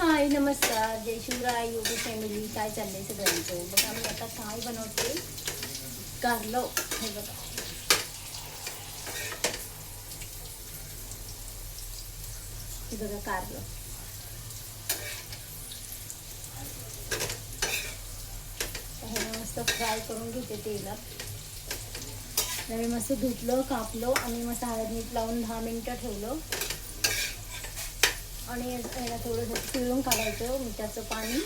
हाय नमस्कार. जय शिवराय योगी फॅमिली काय चाललंय सगळ्यांचं? बघा मी आता काय बनवते कारलो हे बघा. हे बघा कारलं हे मस्त फ्राय करून घेते तेलात. मी मस्त धुतलं कापलो आणि मस्त हळद मीठ लावून दहा मिनटं ठेवलं. आणि याला थोडंसं पिळून काढायचं मिठाचं पाणी.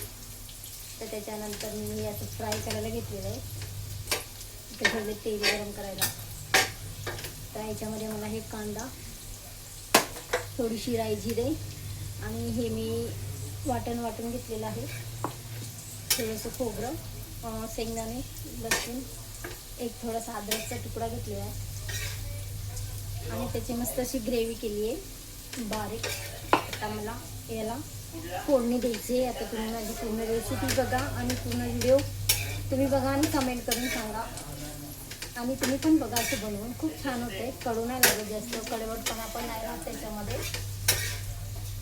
तर त्याच्यानंतर मी याचं फ्राय करायला घेतलेलं आहे. इथे तेल गरम करायला. तर याच्यामध्ये मला हे कांदा थोडीशी राई जिरे आणि हे मी वाटण वाटून घेतलेलं आहे. थोडंसं खोबरं शेंगदाणे लसूण एक थोडासा अद्रकचा तुकडा घेतलेला आहे. आणि त्याची मस्त अशी ग्रेव्ही केली आहे. बारीक. आता मला याला फोडणी द्यायची आहे. आता तुम्ही माझी पूर्ण रेसिपी बघा आणि पूर्ण व्हिडिओ तुम्ही बघा आणि कमेंट करून सांगा. आणि तुम्ही पण बघा असं बनवून. खूप छान होते कडू नाही लागत जास्त. कडवटपणा पण नाही राहत त्याच्यामध्ये.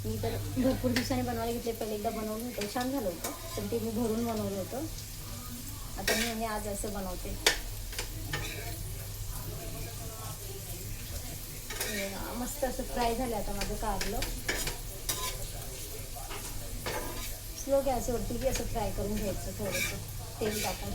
मी तर भरपूर दिवसांनी बनवायला घेतले पहिले एकदा बनवलं होतं छान झालं होतं. पण ते मी भरून बनवलं होतं. आता मी हे आज असं बनवते. मस्त असं फ्राय झालं आता माझं काढलं स्लो गॅसवरती बी असं फ्राय करून घ्यायचं थोडंसं. तेल टाकून.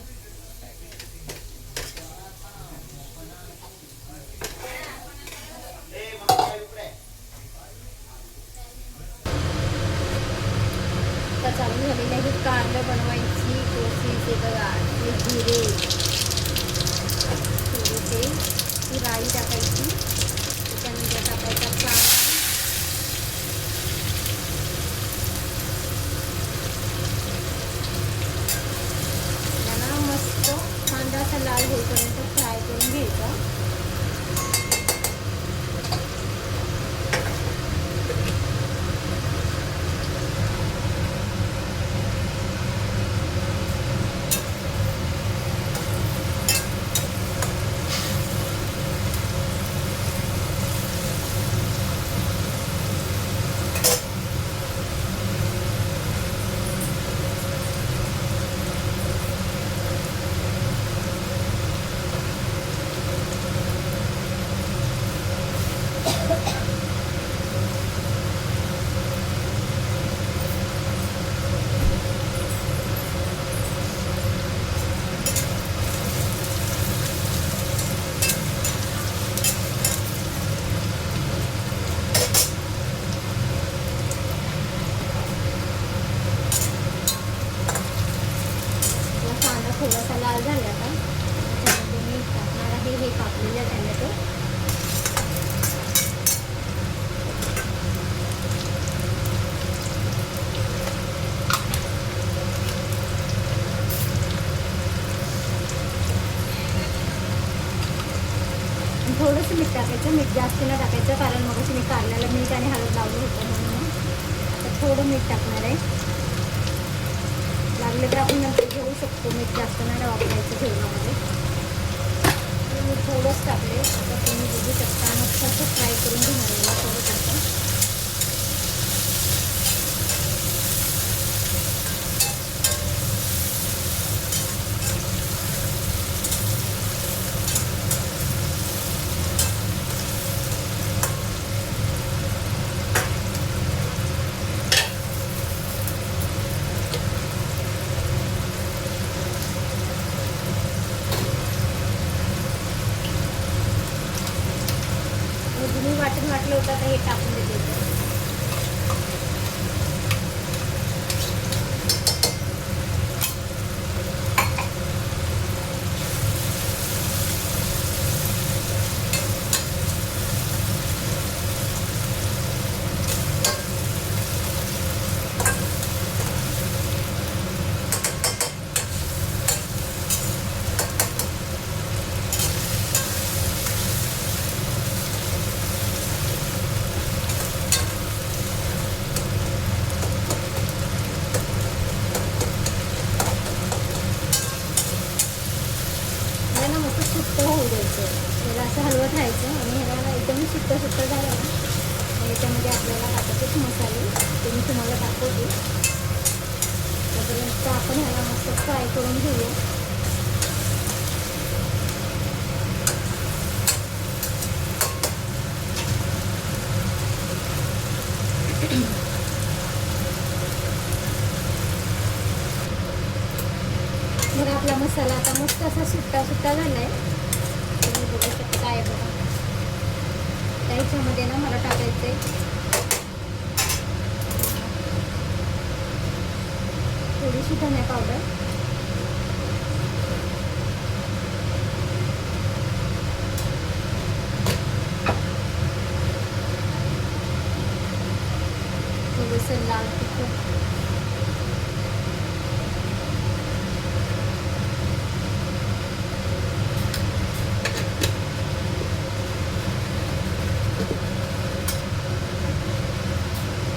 आता चालू झालेली आहे कारलं बनवायची कोशिश आहे बघा. हे जिरे. थोडेसे राई टाकायची त्याच्यानंतर टाकायचा कांदा त्यांना मस्त कांदा असा लाल होईपर्यंत फ्राय करून घ्यायचा आपला कांदा थोडासा लाल झाला आता. त्याच्यामध्ये मी टाकणार आहे हे कापलेलं टॅमॅटो. थोडंसं मीठ टाकायचं. मीठ जास्त न टाकायचं कारण मग मी कारल्याला मीठ आणि हळद लावलं होतं म्हणून. आता थोडं मीठ टाकणार आहे. लागले तर आपण नंतर घेऊ शकतो. मीठ जास्त नाही वापरायचं जेवणामध्ये. मी थोडंच टाकले. आता तुम्ही बघू शकता. मस्त फ्राय करून घेणार थोडं टाकतं आणि तुम्ही होतं हे टाकून घ्यायचं असं हलवत राहायचं आणि ह्याला एकदम सुट्टं सुट्टं झालं याच्यामध्ये आपल्याला टाकायचेच मसाले ते मी तुम्हाला दाखवते. त्यापर्यंत आपण ह्याला मस्त फ्राय करून घेऊया. मग आपला मसाला आता मस्त असा सुट्टा सुट्टा झाला आहे त्याच्यामध्ये ना मला टाकायचं आहे थोडीशी धन्या पावडर थोडंसं लाल तिखट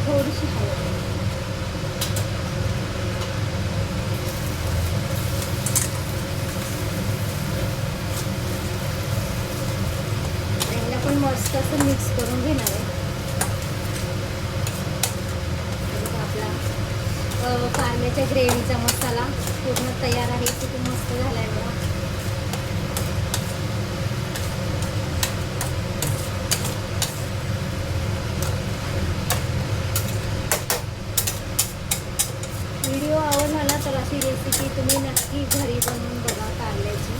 थोडीशी हळद याला पण मस्त असं मिक्स करून घेणार आहे हे बघा आपला अ, ग्रेव्हीचा मसाला पूर्ण तयार आहे. किती मस्त झाला आहे बघा. व्हिडिओ आवडला तर अशी रेसिपी तुम्ही नक्की घरी बनवून बघा कारल्याची.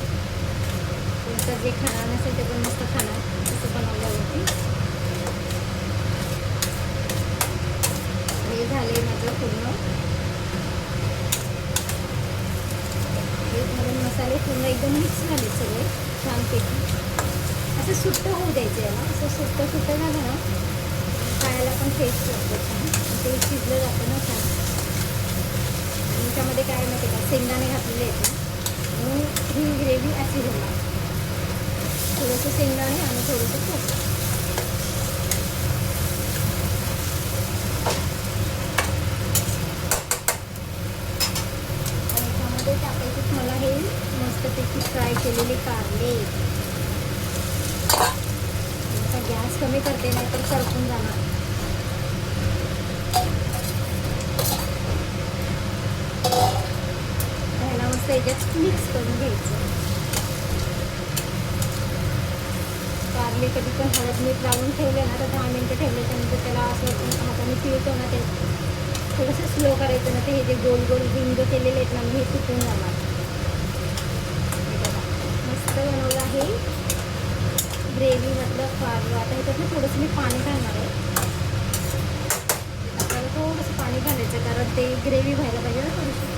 तुमचं जे खाणार नसेल ते पण मस्त खाणार. तसं बनवल्यावरती. हे झाले माझं पूर्ण हे झाले पूर्ण एकदम मिक्स झाले सगळे छानपैकी. असं सुट्ट होऊ द्यायचं याला. असं सुट्ट सुट्ट झालं ना खायला पण टेस्ट लागतो छान. ते शिजलं जातं ना छान. आणि त्यामध्ये काय माहिती का शेंगदाणे घातलेले आहेत म्हणून ही ग्रेव्ही अशी होणार. थोडंसं शेंगदाणे आणि थोडंसं खोबरं आणि त्यामध्ये टाकायचे मला हे मस्तपैकी फ्राय केलेले कारले. आता गॅस कमी करते नाही तर करपून जाणार. ह्याला मस्त याच्यात मिक्स करून घ्यायचं. कारले कधी पण हळद मीठ लावून ठेवले ना तर दहा मिनटं ठेवल्याच्यानंतर त्याला असं हाताने पिळतो ना ते. थोडंसं स्लो करायचं ना ते हे जे गोल गोल रिंग केलेले आहेत ना हे तुटून जाणार हे बघा. मस्त आहे. ग्रेव्ही म्हटलं फार आता ह्याच्यात थोडंसं मी पाणी घालणार आहे. आपल्याला थोडंसं पाणी घालायचं कारण ते ग्रेव्ही व्हायला पाहिजे ना थोडीशी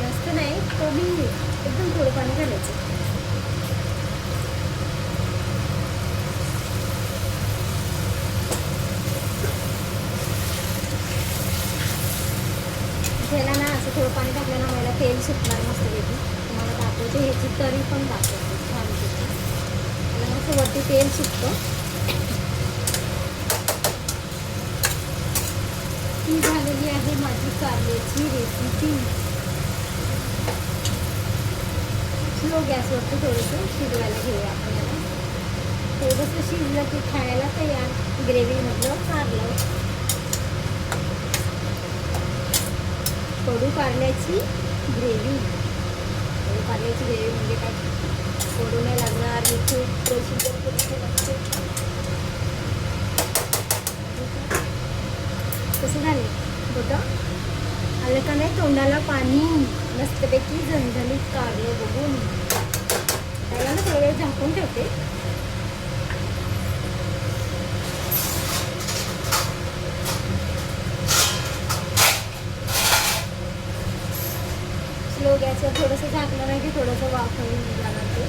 जास्त नाही कमी एकदम थोडं पाणी घालायचं त्याला ना असं थोडं पाणी टाकलं ना मला तेल सुटणार मस्तपैकी तुम्हाला दाखवते ह्याची तरी पण दाखवते. छानपैकी त्याला मस्त वरती तेल सुटतं. ही झालेली आहे माझी कारल्याची रेसिपी स्लो गॅसवरती थोडंसं शिजवायला घेऊया आपण याला थोडंसं शिजलं की खायला तयार. ग्रेव्हीमधलं कारलं. कडू कारल्याची ग्रेव्ही. कडू कारल्याची ग्रेव्ही म्हणजे काय? कडू नाही लागणार मी खूप प्रोसिजर करून कसं झाले. बघा. आलं का नाही? तोंडाला पाणी. मस्तपैकी झणझणीत कारलं बघून. त्याला ना थोडा वेळ झाकून ठेवते. स्लो थोडंसं झाकलं नाही की थोडंसं वाफवून जाणार ते.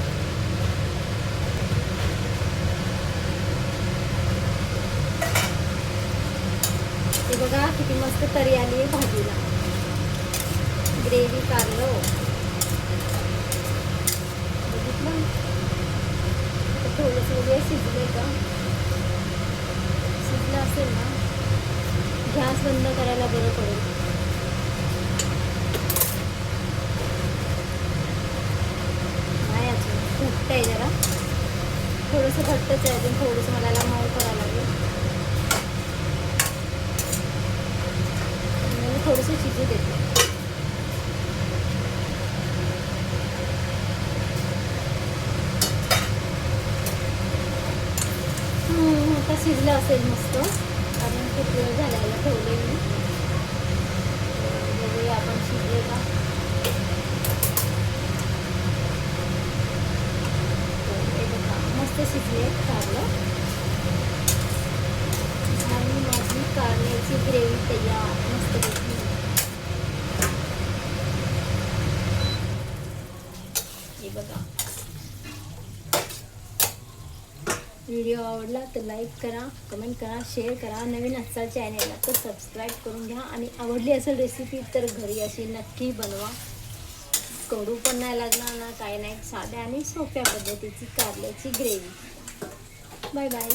ते बघा किती मस्त तरी आली आहे भाजीला. ग्रेव्ही कारलं हो. बघितलं? थोडंसं म्हणजे वगैरे शिजलं का? शिजलं असेल ना? गॅस बंद करायला बरं पडेल नाही अजून खूप घट्ट आहे जरा थोडंसं घट्टच आहे अजून थोडंसं मला याला मऊ करावं लागेल. मी थोडंसं शिजू देते. आता शिजलं असेल मस्त कारण खूप वेळ झाल्याला ठेवले मी तर बघूया आपण शिजले का हो, हे बघा, मस्त शिजले कारलं आणि माझी कारल्याची ग्रेव्ही तयार मस्त हे बघा व्हिडिओ आवडला तर लाईक करा कमेंट करा शेअर करा. नवीन असाल चॅनेलला तर सबस्क्राईब करून घ्या. आणि आवडली असेल रेसिपी तर घरी अशी नक्की बनवा. कडू पण नाही लागणार ना काही नाही. साध्या आणि सोप्या पद्धतीची कारल्याची ग्रेव्ही बाय बाय